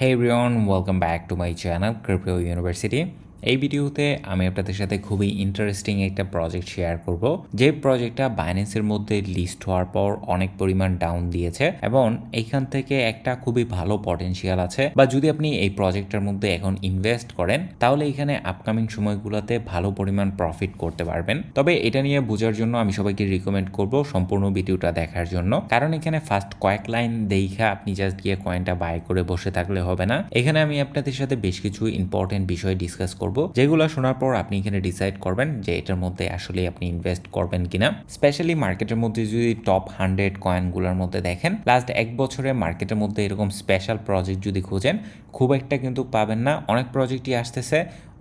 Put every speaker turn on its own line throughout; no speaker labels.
Hey everyone, welcome back to my channel Crypto University. এই ভিডিওতে আমি আপনাদের সাথে খুবই ইন্টারেস্টিং একটা প্রজেক্ট শেয়ার করব। যে প্রজেক্টটা বাইন্যান্সের মধ্যে লিস্ট হওয়ার পর অনেক পরিমাণ ডাউন দিয়েছে এবং এইখান থেকে একটা খুবই ভালো পটেনশিয়াল আছে। বা যদি আপনি এই প্রজেক্টের মধ্যে এখন ইনভেস্ট করেন, তাহলে এখানে আপকামিং সময়গুলোতে ভালো পরিমাণ প্রফিট করতে পারবেন। তবে এটা নিয়ে বোঝার জন্য আমি সবাইকে রিকমেন্ড করব সম্পূর্ণ ভিডিওটা দেখার জন্য। কারণ এখানে ফার্স্ট কয়েক লাইন দেখা আপনি জাস্ট গিয়ে কয়েনটা বাই করে বসে থাকলে হবে না। এখানে আমি আপনাদের সাথে বেশ কিছু ইম্পর্টেন্ট বিষয় ডিসকাস করব। যেগুলো শোনার পর আপনি এখানে ডিসাইড করবেন যে এটার মধ্যে আসলে আপনি ইনভেস্ট করবেন কিনা। স্পেশালি মার্কেটের মধ্যে যদি টপ হান্ড্রেড কয়েনগুলোর মধ্যে দেখেন লাস্ট এক বছরে মার্কেটের মধ্যে এরকম স্পেশাল প্রজেক্ট যদি খুঁজেন, খুব একটা কিন্তু পাবেন না। অনেক প্রজেক্টই আসতেছে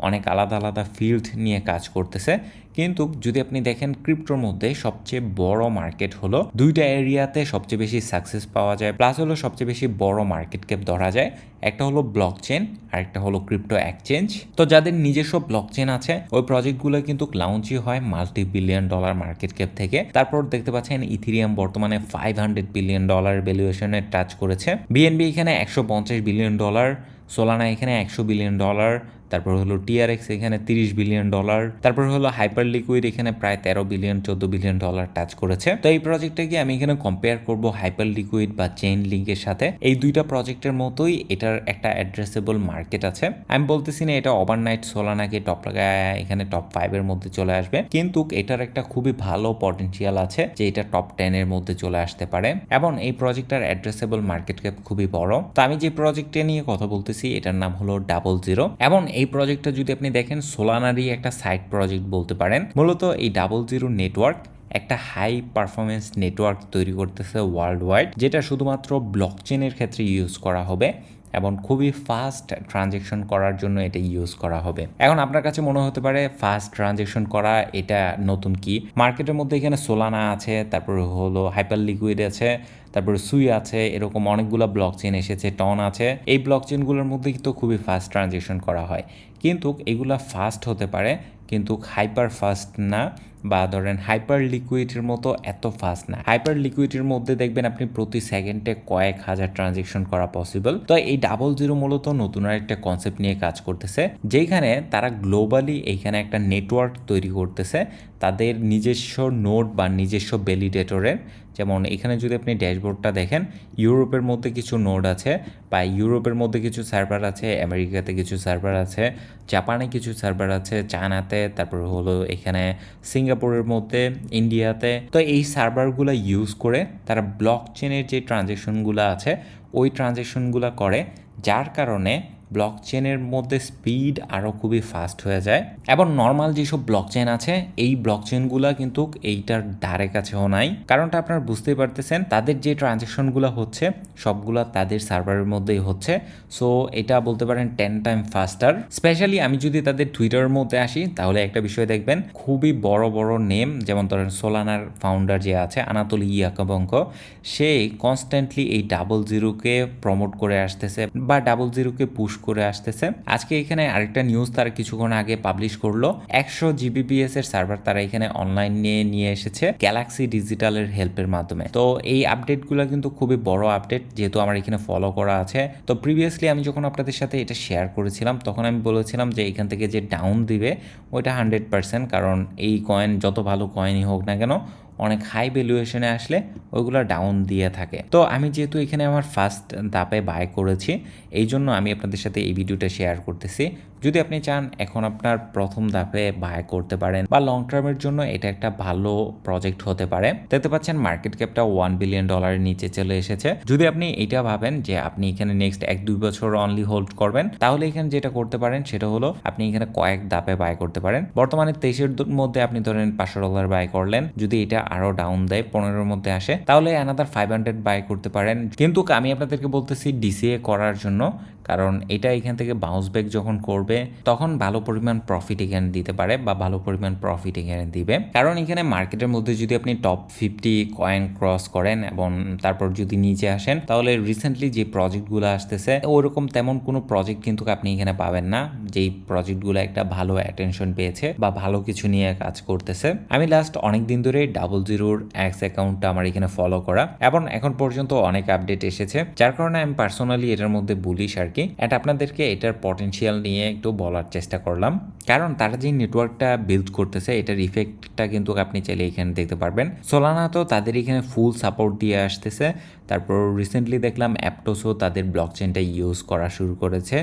অনেক আলাদা আলাদা ফিল্ড নিয়ে কাজ করতেছে। কিন্তু যদি আপনি দেখেন ক্রিপ্টোর মধ্যে সবচেয়ে বড় মার্কেট হলো দুইটা এরিয়াতে সবচেয়ে বেশি সাকসেস পাওয়া যায় প্লাস হলো সবচেয়ে বেশি বড় মার্কেট ক্যাপ ধরা যায়। একটা হলো ব্লক চেন আর একটা হলো ক্রিপ্টো এক্সচেঞ্জ তো যাদের নিজস্ব ব্লক চেন আছে, ওই প্রজেক্টগুলো কিন্তু লাউঞ্চই হয় multi billion dollar market cap থেকে। তারপর দেখতে পাচ্ছেন ইথিরিয়াম বর্তমানে ফাইভ হান্ড্রেড বিলিয়ন ডলার ভ্যালুয়েশনে টাচ করেছে। বিএনবি এখানে একশো পঞ্চাশ বিলিয়ন ডলার সোলানা এখানে একশো বিলিয়ন ডলার তারপর হলো টিআরএক্স এখানে তিরিশ বিলিয়ন ডলার তারপর হলো হাইপার লিকুইড এখানে প্রায় তেরো বিলিয়ন চোদ্দ বিলিয়ন ডলার টাচ করেছে। তো এই প্রজেক্টটাকে আমি এখানে কম্পেয়ার করব হাইপার লিকুইড বা চেইন লিঙ্কের সাথে। এই দুইটা প্রজেক্টের মতোই এটার একটা অ্যাড্রেসেবল মার্কেট আছে। আমি বলতেছি না এটা ওভারনাইট সোলানাকে টপ লাগায়, এখানে টপ ফাইভের মধ্যে চলে আসবে। কিন্তু এটার একটা খুবই ভালো পটেনশিয়াল আছে যে এটা টপ টেন এর মধ্যে চলে আসতে পারে। এবং এই প্রজেক্টটার অ্যাড্রেসেবল মার্কেট ক্যাপ খুবই বড়। তো আমি যে প্রজেক্টে নিয়ে কথা বলতেছি, এটার নাম হলো ডাবল জিরো এবং এই প্রজেক্টটা যদি আপনি দেখেন সোলানারই একটা সাইড প্রজেক্ট বলতে পারেন। মূলত এই ডাবল জিরো নেটওয়ার্ক একটা হাই পারফরমেন্স নেটওয়ার্ক তৈরি করতেছে ওয়ার্ল্ড ওয়াইড যেটা শুধুমাত্র ব্লক চেনের ক্ষেত্রে ইউজ করা হবে। এবং খুবই ফাস্ট ট্রানজেকশন করার জন্য এটা ইউজ করা হবে। এখন আপনার কাছে মনে হতে পারে ফাস্ট ট্রানজেকশন করা এটা নতুন কি? মার্কেটের মধ্যে এখানে সোলানা আছে, তারপর হলো হাইপার লিকুইড আছে, তারপর সুই আছে, এরকম অনেকগুলো ব্লক চেন এসেছে টন আছে। এই ব্লক চেনগুলোর মধ্যে কিন্তু খুবই ফাস্ট ট্রানজেকশন করা হয়। কিন্তু এগুলা ফাস্ট হতে পারে, কিন্তু হাইপার ফাস্ট না বা ধরেন হাইপার লিকুইডের মতো এত ফাস্ট না। হাইপার লিকুইডের মধ্যে দেখবেন আপনি প্রতি সেকেন্ডে কয়েক হাজার ট্রানজেকশন করা পসিবল তো এই ডাবল জিরো মূলত নতুন একটা কনসেপ্ট নিয়ে কাজ করতেছে যেখানে তারা গ্লোবালি এইখানে একটা নেটওয়ার্ক তৈরি করতেছে, তাদের নিজস্ব নোট বা নিজস্ব ভ্যালিডেটরের যেমন এখানে যদি আপনি ড্যাশবোর্ডটা দেখেন, ইউরোপের মধ্যে কিছু নোড আছে বা ইউরোপের মধ্যে কিছু সার্ভার আছে, আমেরিকাতে কিছু সার্ভার আছে, জাপানে কিছু সার্ভার আছে, চায়নাতে, তারপর হলো এখানে সিঙ্গাপুরের মধ্যে, ইন্ডিয়াতে। তো এই সার্ভারগুলো ইউজ করে তারা ব্লক চেনের যে ট্রানজেকশনগুলো আছে, ওই ট্রানজেকশনগুলো করে, যার কারণে ব্লক চেনের মধ্যে স্পিড আরও খুবই ফাস্ট হয়ে যায়। এবং নর্মাল যেসব ব্লক চেন আছে, এই ব্লক চেনগুলো কিন্তু এইটার ধারে কাছেও নাই। কারণটা আপনারা বুঝতেই পারতেছেন, তাদের যে ট্রানজেকশনগুলো হচ্ছে, সবগুলো তাদের সার্ভারের মধ্যেই হচ্ছে। সো এটা বলতে পারেন টেন টাইম ফাস্টার স্পেশালি আমি যদি তাদের টুইটারের মধ্যে আসি, তাহলে একটা বিষয় দেখবেন, খুবই বড় বড় নেম যেমন ধরেন সোলানার ফাউন্ডার যে আছে আনাতলি ইয়াকাবঙ্ক সে কনস্ট্যান্টলি এই ডাবল জিরোকে প্রমোট করে আসতেছে, বা ডাবল জিরোকে পুশ করে আসতেছে। আজকে এখানে আরেকটা নিউজ তারা কিছুক্ষণ আগে পাবলিশ করল। একশো জিবিপিএস এর সার্ভার তারা এখানে অনলাইন নিয়ে নিয়ে এসেছে গ্যালাক্সি ডিজিটালের হেল্পের মাধ্যমে। তো এই আপডেটগুলো কিন্তু খুবই বড় আপডেট যেহেতু আমার এখানে ফলো করা আছে। তো প্রিভিয়াসলি আমি যখন আপনাদের সাথে এটা শেয়ার করেছিলাম, তখন আমি বলেছিলাম যে এখান থেকে যে ডাউন দিবে, ওইটা হান্ড্রেড পার্সেন্ট কারণ এই কয়েন যত ভালো কয়েনই হোক না কেন অনেক হাই ভ্যালুয়েশনে আসলে ওইগুলো ডাউন দিয়ে থাকে। তো আমি যেহেতু এখানে আমার ফার্স্ট দাপে বাই করেছি, এই জন্য আমি আপনাদের সাথে এই ভিডিওটা শেয়ার করতেছি। যদি আপনি চান এখন আপনার প্রথম দাপে বাই করতে পারেন বা লং টার্মের জন্য এটা একটা ভালো প্রজেক্ট হতে পারে। দেখতে পাচ্ছেন মার্কেট ক্যাপটা ওয়ান বিলিয়ন ডলারের নিচে চলে এসেছে। যদি আপনি এটা ভাবেন যে আপনি এখানে নেক্সট এক দুই বছর অনলি হোল্ড করবেন, তাহলে এখানে যেটা করতে পারেন সেটা হলো আপনি এখানে কয়েক দাপে বাই করতে পারেন। বর্তমানে তেইশের মধ্যে আপনি ধরেন পাঁচশো ডলার বাই করলেন। যদি এটা আরও ডাউন দেয়, পনেরোর মধ্যে আসে। তাহলে অ্যানাদার ফাইভ হান্ড্রেড বাই করতে পারেন। কিন্তু আমি আপনাদেরকে বলতেছি ডিসিএ করার জন্য কারণ এটা এখান থেকে বাউন্স ব্যাক যখন করবে, তখন ভালো পরিমাণ প্রফিট এখানে দিতে পারে বা ভালো পরিমাণ প্রফিট এখানে দিবে। কারণ এখানে মার্কেটের মধ্যে যদি আপনি টপ ফিফটি কয়েন ক্রস করেন এবং তারপর যদি নিচে আসেন, তাহলে রিসেন্টলি যে প্রজেক্টগুলো আসতেছে, ওরকম তেমন কোনো প্রজেক্ট কিন্তু আপনি এখানে পাবেন না। যেই প্রজেক্টগুলো একটা ভালো অ্যাটেনশন পেয়েছে বা ভালো কিছু নিয়ে কাজ করতেছে। আমি লাস্ট অনেক দিন ধরে ডাবল জিরোর অ্যাক্স অ্যাকাউন্টটা আমার এখানে ফলো করা। এবং এখন পর্যন্ত অনেক আপডেট এসেছে। যার কারণে আমি পার্সোনালি এটার মধ্যে বলিশ আর কি কি অ্যান্ড আপনাদেরকে এটার পটেনশিয়াল নিয়ে একটু বলার চেষ্টা করলাম। কারণ তারা যে নেটওয়ার্কটা বিল্ড করতেছে, এটার ইফেক্টটা কিন্তু আপনি চাইলে এখানে দেখতে পারবেন। সোলানা তো তাদের এখানে ফুল সাপোর্ট দিয়ে আসতেছে। তারপর রিসেন্টলি দেখলাম অ্যাপটোসও তাদের ব্লক চেনটা ইউজ করা শুরু করেছে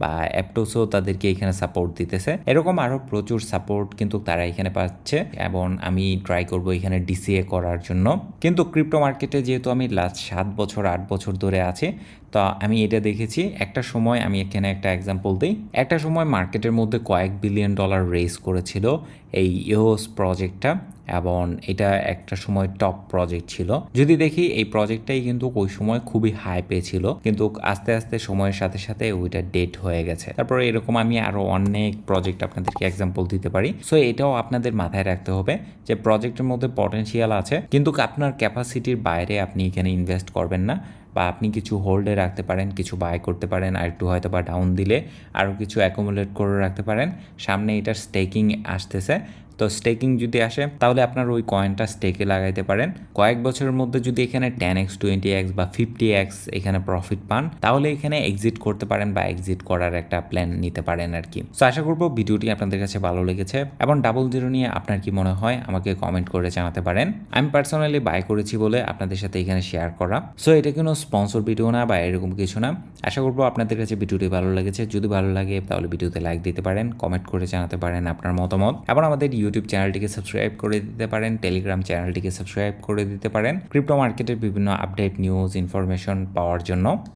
বা অ্যাপটোসও তাদেরকে এখানে সাপোর্ট দিতেছে। এরকম আরও প্রচুর সাপোর্ট কিন্তু তারা এখানে পাচ্ছে এবং আমি ট্রাই করব এখানে ডিসিএ করার জন্য। কিন্তু ক্রিপ্টো মার্কেটে যেহেতু আমি লাস্ট সাত বছর, আট বছর ধরে আছি, তো আমি এটা দেখেছি। একটা সময় আমি এখানে একটা এক্সাম্পল দিই। একটা সময় মার্কেটের মধ্যে কয়েক বিলিয়ন ডলার রেস করেছিল এই ইওস প্রজেক্টটা এবং এটা একটা সময় টপ প্রজেক্ট ছিল। যদি দেখি এই প্রজেক্টটাই কিন্তু ওই সময় খুবই হাই পেয়েছিল কিন্তু আস্তে আস্তে সময়ের সাথে সাথে ওইটা ডেট হয়ে গেছে। তারপর এরকম আমি আরও অনেক প্রজেক্ট আপনাদেরকে এক্সাম্পল দিতে পারি। সো এটাও আপনাদের মাথায় রাখতে হবে যে প্রজেক্টের মধ্যে পটেনশিয়াল আছে, কিন্তু আপনার ক্যাপাসিটির বাইরে আপনি এখানে ইনভেস্ট করবেন না। বা আপনি কিছু হোল্ডে রাখতে পারেন, কিছু বাই করতে পারেন, আর একটু হয়তো বা ডাউন দিলে আরও কিছু অ্যাকোমোলেট করে রাখতে পারেন। সামনে এটার স্টেকিং আসতেছে। তো স্টেকিং যদি আসে, তাহলে আপনার ওই কয়েনটা স্টেকে লাগাইতে পারেন। কয়েক বছরের মধ্যে যদি এখানে টেন এক্স টোয়েন্টি এক্স বা ফিফটি এক্স এখানে প্রফিট পান, তাহলে এখানে এক্সিট করতে পারেন বা এক্সিট করার একটা প্ল্যান নিতে পারেন আর কি তো আশা করব ভিডিওটি আপনাদের কাছে ভালো লেগেছে। এবং ডাবল জিরো নিয়ে আপনার কি মনে হয়, আমাকে কমেন্ট করে জানাতে পারেন। আমি পার্সোনালি বাই করেছি বলে আপনাদের সাথে এখানে শেয়ার করা। সো এটা কোনো স্পন্সর ভিডিও না বা এরকম কিছু না। আশা করব আপনাদের কাছে ভিডিওটি ভালো লেগেছে। যদি ভালো লাগে, তাহলে ভিডিওতে লাইক দিতে পারেন কমেন্ট করে জানাতে পারেন আপনার মতামত। এবং আমাদের ইউটিউব চ্যানেলটিকে সাবস্ক্রাইব করে দিতে পারেন টেলিগ্রাম চ্যানেলটিকে সাবস্ক্রাইব করে দিতে পারেন। ক্রিপ্টো মার্কেটের বিভিন্ন আপডেট নিউজ ইনফরমেশন পাওয়ার জন্য।